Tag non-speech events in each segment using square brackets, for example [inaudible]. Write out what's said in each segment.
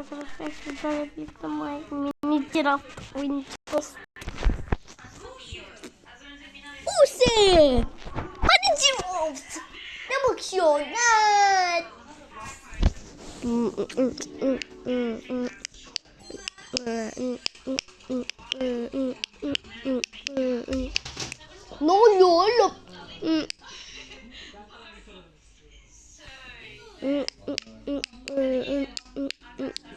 Arkadaşlar sizlerle birlikte mini giraf oynayacağız. Use! Hadi giraf! Ne bakıyorsun? Ne oluyor oğlum?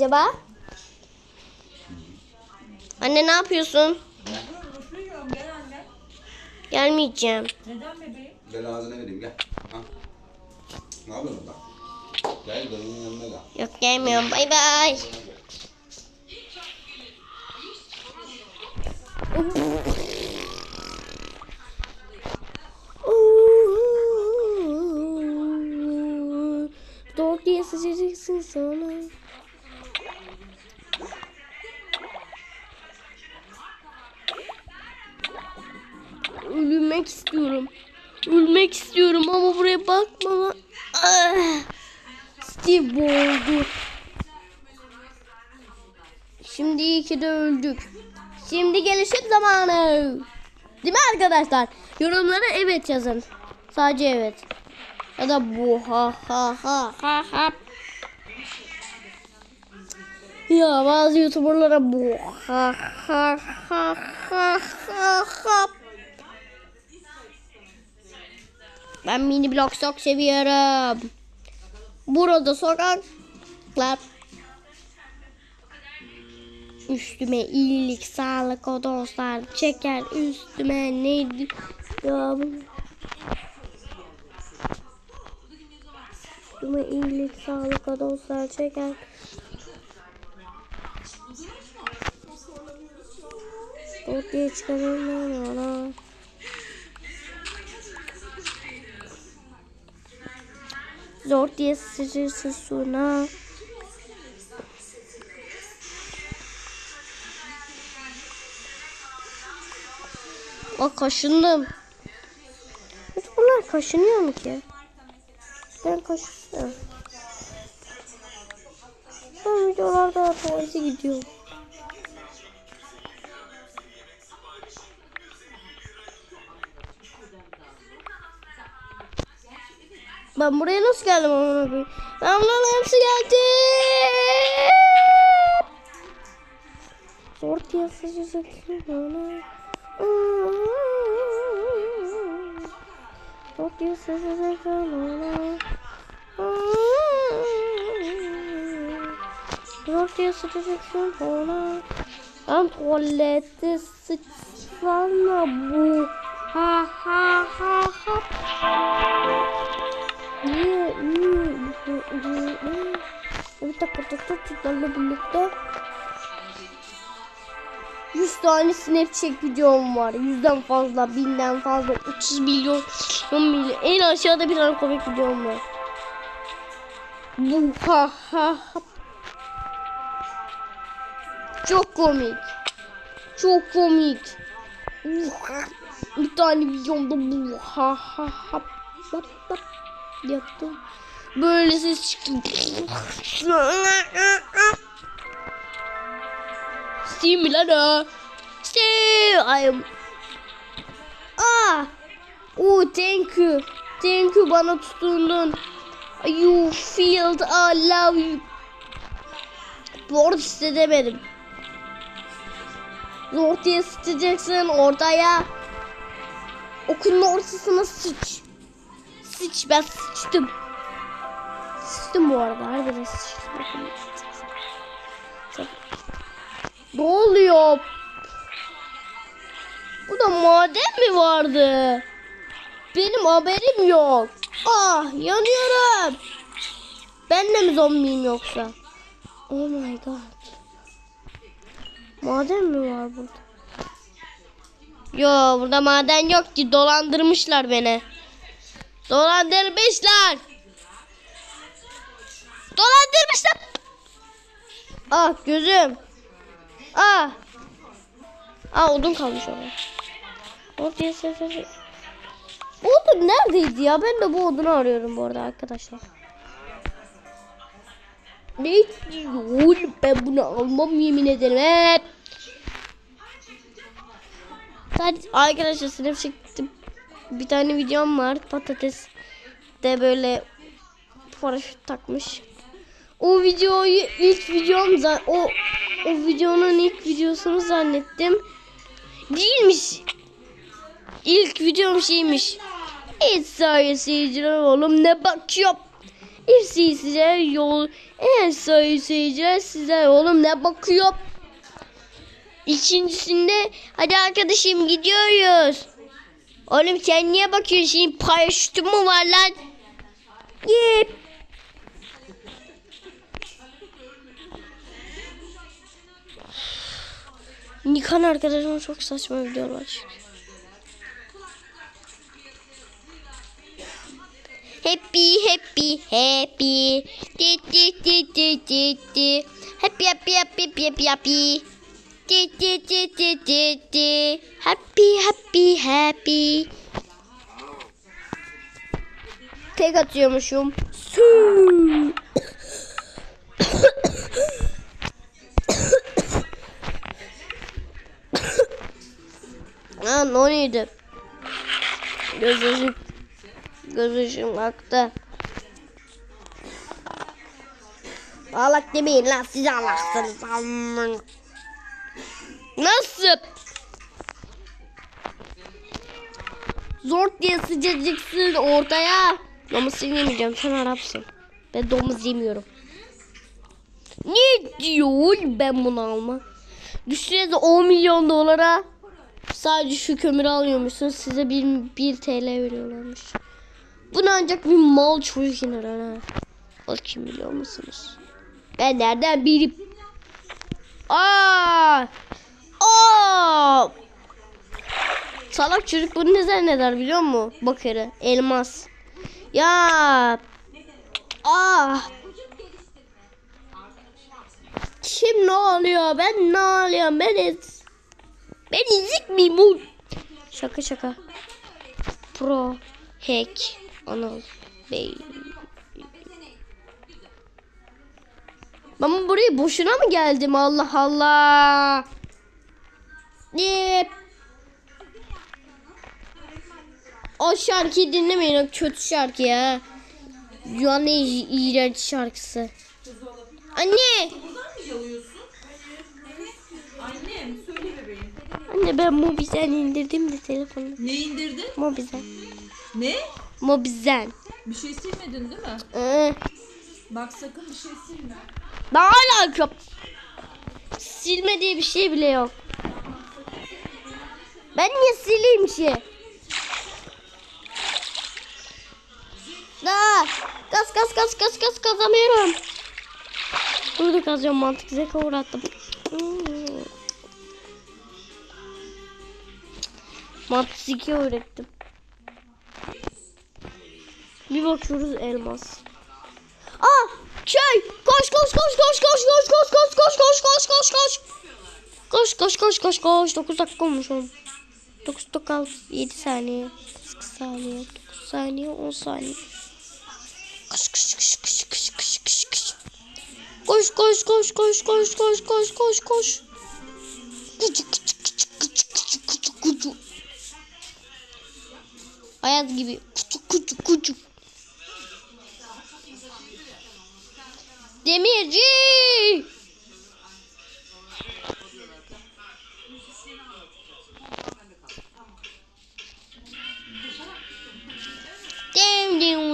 acaba? Anne ne yapıyorsun? Üflüyorum gel anne. Gelmeyeceğim. Neden bebeğim? Gel ağzına vereyim gel. Ha. Ne yapıyorsun orada? Gel dayının yanına gel. Yok gelmiyorum. Bay bay. Ölmek istiyorum. Ölmek istiyorum ama buraya bakma. Ah! Steve boğuldu. Şimdi iyi ki de öldük. Şimdi gelişim zamanı. Değil mi arkadaşlar? Yorumlara evet yazın. Sadece evet. Ya da bu ha ha ha ha ha. Ya bazı youtuberlara bu ha ha ha ha ha ha. Ben mini blok çok seviyorum. Burada sokaklar. Üstüme iyilik, sağlık o dostlar çeker üstüme neydi ya bu? Üstüme iyilik, sağlık o dostlar çeker. Ortaya çıkarım Zor diye sıçırsın suna. Bak kaşındım. Bunlar kaşınıyor mu ki? Ben kaşınıyorum. Ben videolarda tuvalete gidiyorum. Ben buraya nasıl geldim amına koyayım? Ben bunların hepsi geldi. Zor diye sıçrayacaksın bana. Zor diye sıçrayacaksın bana. Zor diye sıçrayacaksın bana. Ben tuvalette sıçrana bu. Ha ha ha ha. Bir dakika çocuklarla birlikte 100 tane Snapchat videom var. Yüzden fazla, binden fazla, 30 milyon, 10 milyon. En aşağıda bir tane komik videom var. Bu ha ha. Çok komik. Çok komik. Bir tane videomda bu ha ha ha. Yaptım. Böyle ses çıktı. Steam lan o. Steam. Am. Ah. Oh thank you. Thank you bana tutundun. You feel I love you. Zor hissedemedim. Zor diye sıçacaksın ortaya. Okulun ortasına sıç. Sıç ben sıçtım. Sıçtım bu arada. Harbiden sıçtım. Ne oluyor? Bu da maden mi vardı? Benim haberim yok. Ah yanıyorum. Ben de mi zombiyim yoksa? Oh my god. Maden mi var burada? Yo burada maden yok ki dolandırmışlar beni. Dolandırmışlar. Dolandırmışlar. Ah gözüm. Ah. Ah odun kalmış oraya. Ortaya ses ses. Odun neredeydi ya? Ben de bu odunu arıyorum bu arada arkadaşlar. Ne diyor? Ben bunu almam yemin ederim. Hep. Sadece arkadaşlar sınıf çıktım. Bir tane videom var. Patates de böyle paraşüt takmış. O videoyu ilk videom o o videonun ilk videosunu zannettim. Değilmiş. İlk videom şeymiş. Hiç sayesizler oğlum ne bakıyor. Hepsi size yol. En sayesizler size oğlum ne bakıyor. İkincisinde hadi arkadaşım gidiyoruz. Oğlum sen niye bakıyorsun? Senin paraşütün mü var lan? Git. Nikan arkadaşım çok saçma videolar. Happy happy happy di di di di di di happy happy happy happy happy happy di di di di di di happy happy happy Tek atıyormuşum. Sü. Lan o neydi? Gözüm Gözüm aktı. Allah demeyin lan siz Allah'sınız. Aman. Nasıl? Zor diye sıcacıksın ortaya. Domuz yemeyeceğim sen Arapsın. Ben domuz yemiyorum. Ne diyor ben bunu alma. Düşünsenize 10 milyon dolara sadece şu kömürü alıyormuşsun size 1, 1 TL veriyorlarmış. Bunu ancak bir mal çocuk iner ha. Kim biliyor musunuz? Ben nereden bilip? Aa! Aa! Salak çocuk bunu ne zanneder biliyor musun? Bakırı, elmas. Ya! Ah! Kim ne oluyor? Ben ne oluyorum? Ben ez... Ben ezik miyim? bu? Şaka şaka. Pro hack Anıl Bey. Ben buraya boşuna mı geldim? Allah Allah. Yep. O şarkıyı dinlemeyin. O kötü şarkı ya. Dünyanın en iğrenç şarkısı. Anne. Anne ben Mobizen indirdim de telefonu. Ne indirdin? Mobizen. Ne? Mobizen. Bir şey silmedin değil mi? Ee, Bak sakın bir şey silme. daha alaka. Silme diye bir şey bile yok. Ben niye sileyim ki? Daha. Gaz gaz gaz gaz gaz kazamıyorum. Burada kazıyorum mantık zeka uğrattım. Hmm. Mantık zeki öğrettim. Bir bakıyoruz elmas. Aa köy koş koş koş koş koş koş koş koş koş koş koş koş koş koş koş koş koş koş 9 dakika olmuş oğlum 9 dakika 7 saniye 8 saniye 9 saniye 10 saniye koş koş koş koş koş koş koş koş koş koş koş koş koş koş koş koş koş Kucu kucu kucu kucu kucu kucu kucu Hayat gibi kucu kucu kucu Demirci.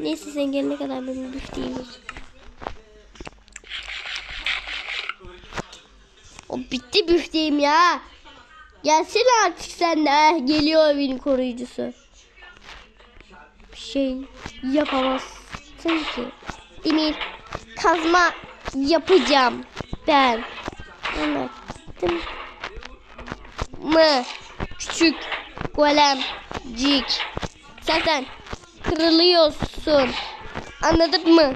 Neyse sen gelene kadar benim yok. O bitti büfteğim ya. Gelsene artık sen de. Eh, geliyor evin koruyucusu. Bir şey yapamazsın ki. Demir kazma yapacağım ben. Anlattım mı? Küçük golemcik. Zaten kırılıyorsun. Anladın mı?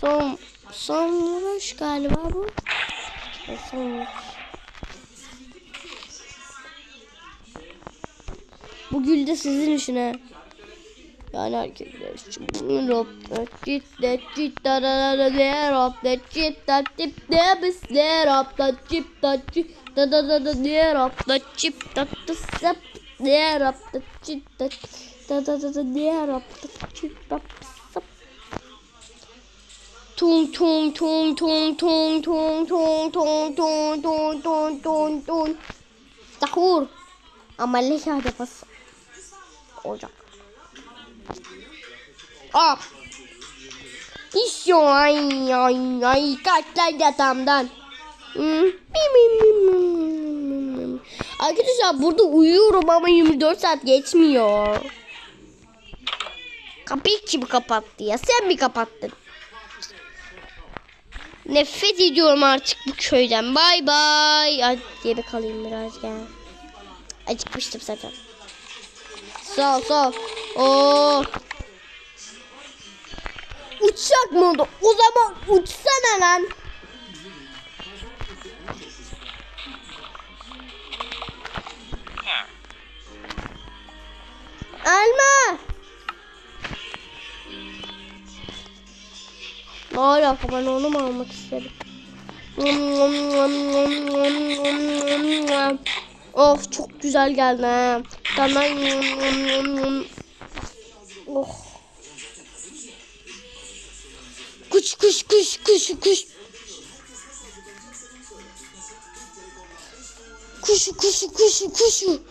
Son, son vuruş galiba bu. Son. Bu gül de sizin işine. Yani erkekler için. Rop, cit, de, cit, da, da, da, da, rop, de, cit, da, tip, de, bis, de, rop, da, cip, da, cip, da, da, da, da, da, cip, da, da, sap, rop, da, cit, da, da, da, da, cip, da, sap. Tung tung tung tung tung tung tung tung tung tung tung tung tung Sahur. Amalle şahane pas. Olacak. Aa. İşte ay ay ay kaçlar yatağımdan. Hmm. Arkadaşlar burada uyuyorum ama 24 saat geçmiyor. Kapıyı kim kapattı ya? Sen mi kapattın? Nefret ediyorum artık bu köyden. Bay bay. Hadi yemek kalayım biraz ya. Acıkmıştım zaten. Sağ sağ. Oo. Uçak mı oldu? O zaman uçsana lan. Ne ben onu mu almak istedim? Of çok güzel geldi ha. Tamam. Oh. Kuş kuş kuş kuş kuş. Kuşu kuşu kuşu kuşu.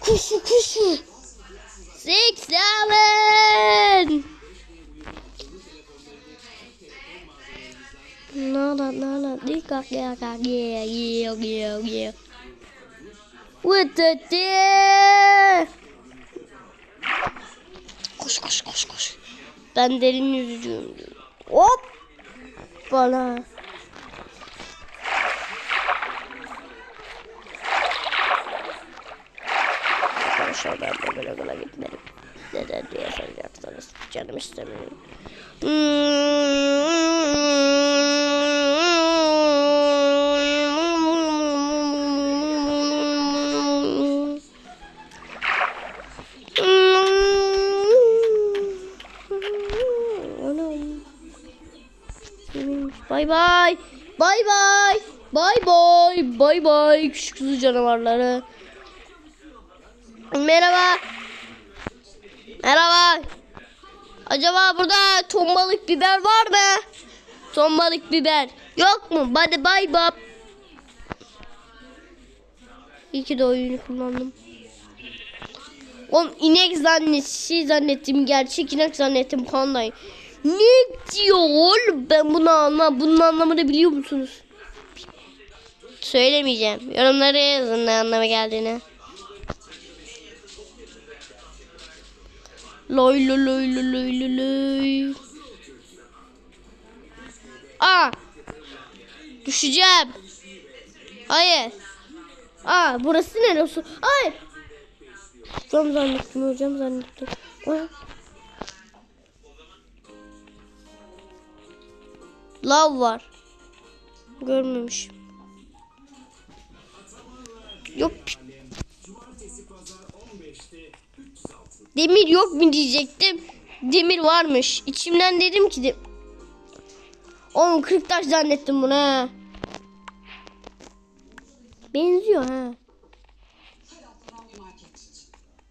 Kuşu kuşu. Six seven. Nó là nó là đi cà gà cà ghè ghè ghè ghè With the deer. Koş koş koş koş. Ben derin yüzücüyüm. Hop. Bana. Arkadaşlar ben de böyle böyle gitmedim. Neden diye soracaksınız. Canım istemiyor. Bay bay. Bay bay. Bay bay. Bay bay küçük kuzu canavarları. Merhaba. Merhaba. Acaba burada ton balık biber var mı? Ton balık biber. Yok mu? Hadi bay bay. İyi ki de oyunu kullandım. Oğlum inek zannet, şey zannettim. Gerçek inek zannettim pandayı. Ne diyor? Ben bunu anlamam. Bunun anlamını biliyor musunuz? Söylemeyeceğim. Yorumlara yazın ne anlama geldiğini. Loy loy loy loy loy loy. Aa! Düşeceğim. Hayır. Aa burası neresi? Hayır. Hocam zannettim hocam zannettim. Aa. Lav var. Görmemişim. Yok. Demir yok mu diyecektim. Demir varmış. İçimden dedim ki de... Oğlum 40 taş zannettim bunu ha. Benziyor ha.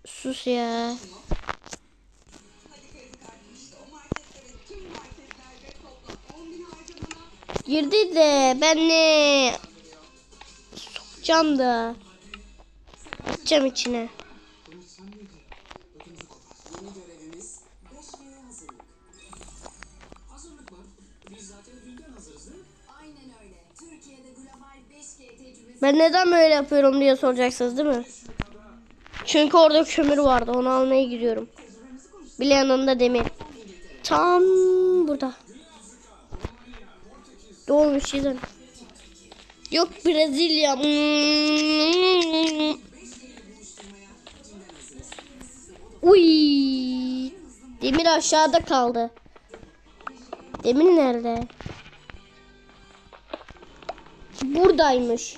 Sus ya. Girdi de ben ne sokacağım da. Atacağım içine. Ben neden böyle yapıyorum diye soracaksınız değil mi? Çünkü orada kömür vardı. Onu almaya gidiyorum. Bir yanında demir. Tam burada. Doğmuş yüzden. Yok Brezilya. Hmm. Uy. Demir aşağıda kaldı. Demir nerede? Buradaymış.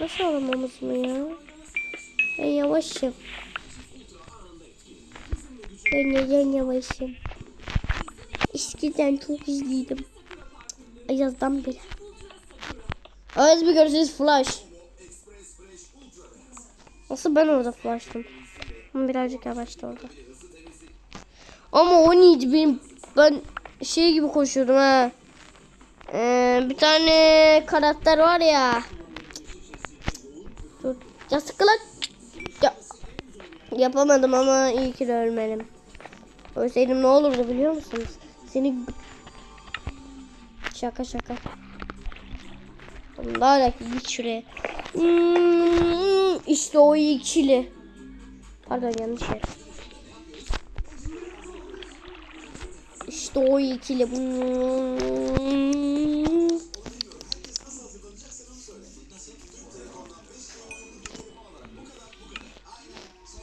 Nasıl alamamız mı ya? Ben yavaşım. Ben neden yavaşım? Eskiden çok izliydim. Ayazdan beri. Ayaz bir görüşürüz flash. Nasıl ben orada flash'tım? Ama birazcık yavaştı orada. Ama o neydi benim ben şey gibi koşuyordum ha. Ee, bir tane karakter var ya. Dur. Ya sıkı lan. Ya. Yapamadım ama iyi ki de ölmedim. Ölseydim ne olurdu biliyor musunuz? Seni şaka şaka. Daha da git şuraya. Hmm, işte o ikili. Pardon yanlış yer. İşte o ikili. Hmm.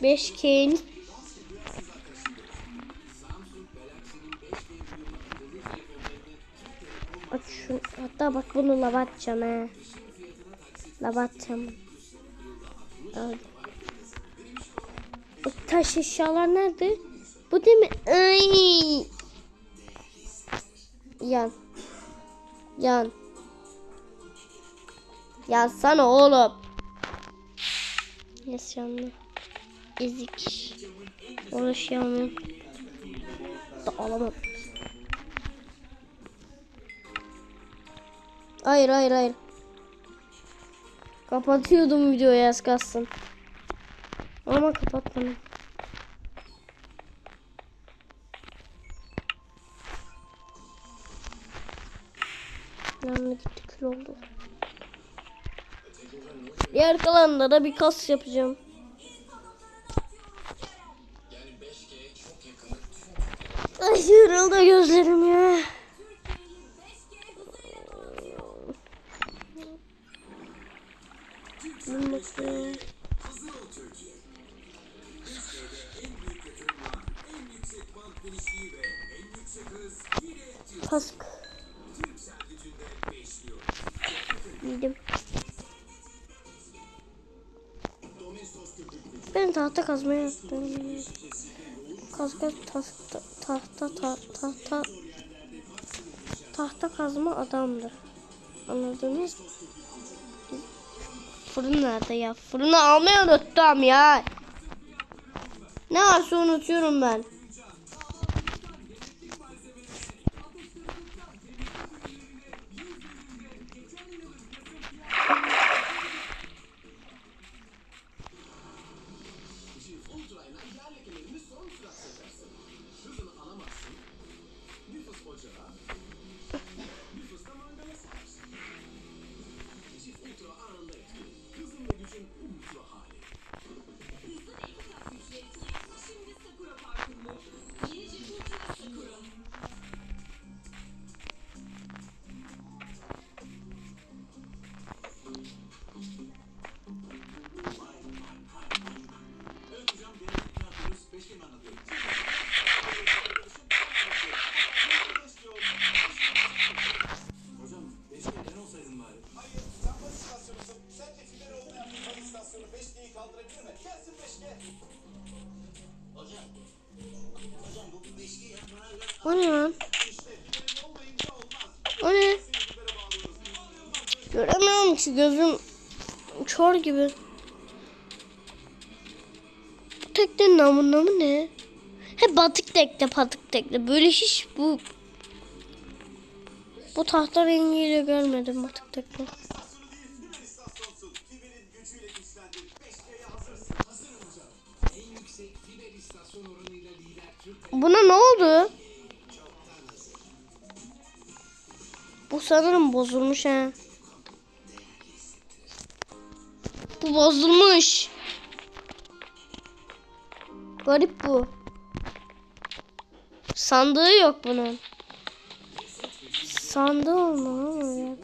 Beş Kane. Hatta bak bunu lava atacağım he. Lava. Öyle. O taş eşyalar nerede? Bu değil mi? Ay. Yan. Yan. Yansana oğlum. Yes yandı. Ezik. Uğraşamıyorum. Da alamam. Hayır hayır hayır. Kapatıyordum videoyu az kalsın. Ama kapatmadım. Yanına gitti kül oldu. Diğer kalanında da bir kas yapacağım. Ay yoruldu gözlerim ya. Bakayım. Kask. Ben tahta kazmaya yaptım. Kaska tahta tahta tahta tahta tahta kazma adamdır. Anladınız mı? Fırın nerede ya? Fırını almayı unuttum ya. Ne varsa unutuyorum ben. Ki gözüm kör gibi. Bu teknenin namı namı ne? Hep batık tekte patık tekte. Böyle hiç bu bu tahta rengiyle görmedim batık tekte. Buna ne oldu? Bu sanırım bozulmuş ha. Bu bozulmuş. Garip bu. Sandığı yok bunun. Sandığı olmalı.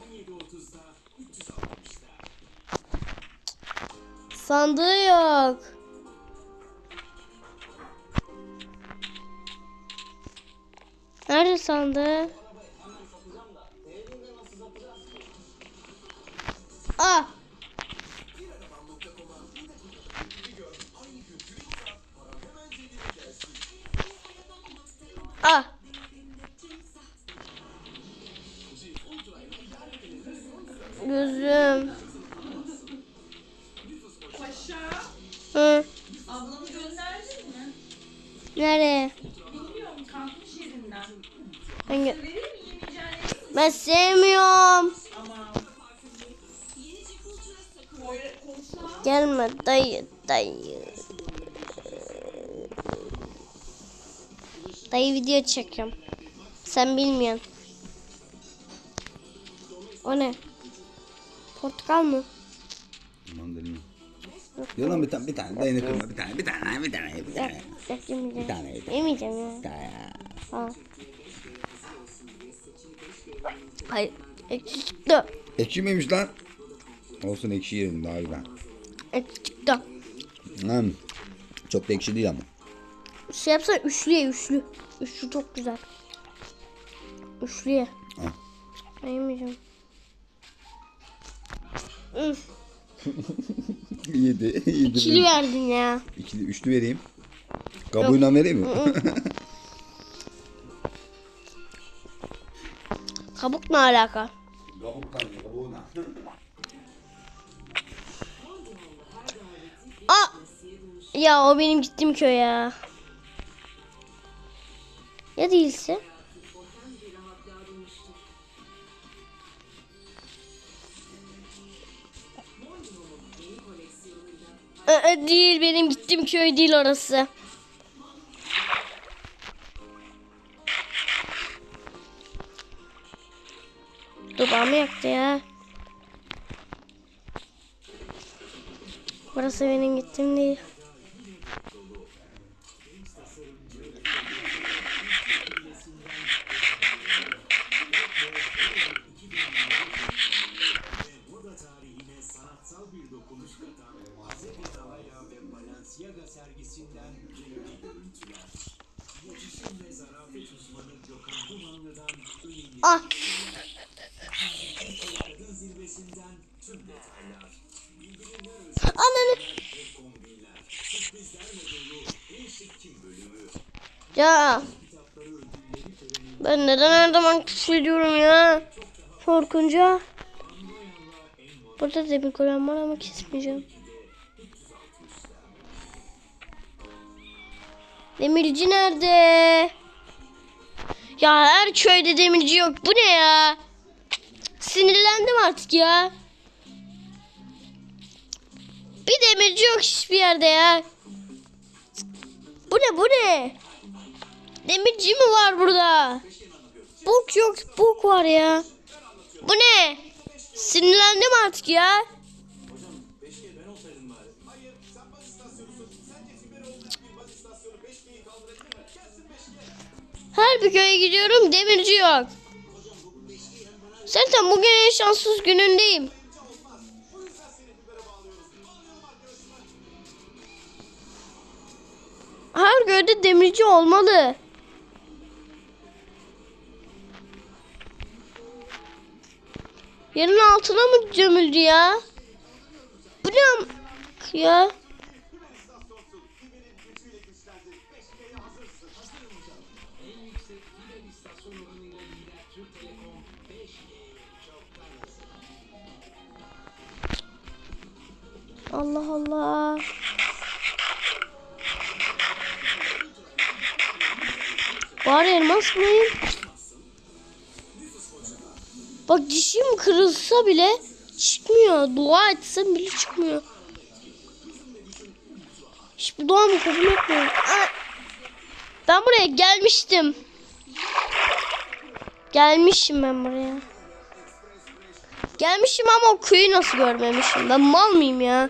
Sandığı yok. Nerede sandığı? Aa. Ah. Gözüm. Hı. Ablamı gönderdin mi? Nereye? Bilmiyorum kalkmış yerinden. Hangi? Ben sevmiyorum. Ama. Gelme dayı dayı. Dayı video çekiyorum. Sen bilmiyorsun. O ne? Portakal mı? Mandalina. Yok lan bir tane, bir tane. Dayını kırma. Bir tane, bir tane, bir tane, bir tane. yok yemeyeceğim. Bir tane yeter. Yemeyeceğim ya. Bir tane. Al. Hayır. Ekşi çıktı. Ekşi miymiş lan? Olsun ekşi yerim daha güzel. Ekşi çıktı. Hmm. Çok da ekşi değil ama. Şey yapsana üçlüye üçlü. Üçlü çok güzel. Üçlüye. Ben yemeyeceğim. Üf, [laughs] Yedi. Yedi. İkili verdin ya. İkili, üçlü vereyim. Kabuğuyla vereyim mi? [laughs] Kabuk ne alaka? Kabuktan kabuğuna. Aa! Ya o benim gittiğim köy ya. Ya değilse? Ee, değil benim gittiğim köy değil orası. Dudağımı yaktı ya. Burası benim gittiğim değil. Ah. Ananı. Ya. Ben neden her zaman küfrediyorum ya? Korkunca. Burada demir golem var ama kesmeyeceğim. Demirci nerede? Ya her köyde demirci yok. Bu ne ya? Sinirlendim artık ya. Bir demirci yok hiçbir yerde ya. Bu ne bu ne? Demirci mi var burada? Bok yok bok var ya. Bu ne? Sinirlendim artık ya. Her bir köye gidiyorum demirci yok. Zaten bugün en şanssız günündeyim. Her köyde demirci olmalı. Yerin altına mı gömüldü ya? Bu ne ya? Allah Allah. Bari elmas bulayım. Bak dişim kırılsa bile çıkmıyor. Dua etsem bile çıkmıyor. Hiçbir duamı kabul etmiyor. Ben buraya gelmiştim. Gelmişim ben buraya. Gelmişim ama o köyü nasıl görmemişim. Ben mal mıyım ya?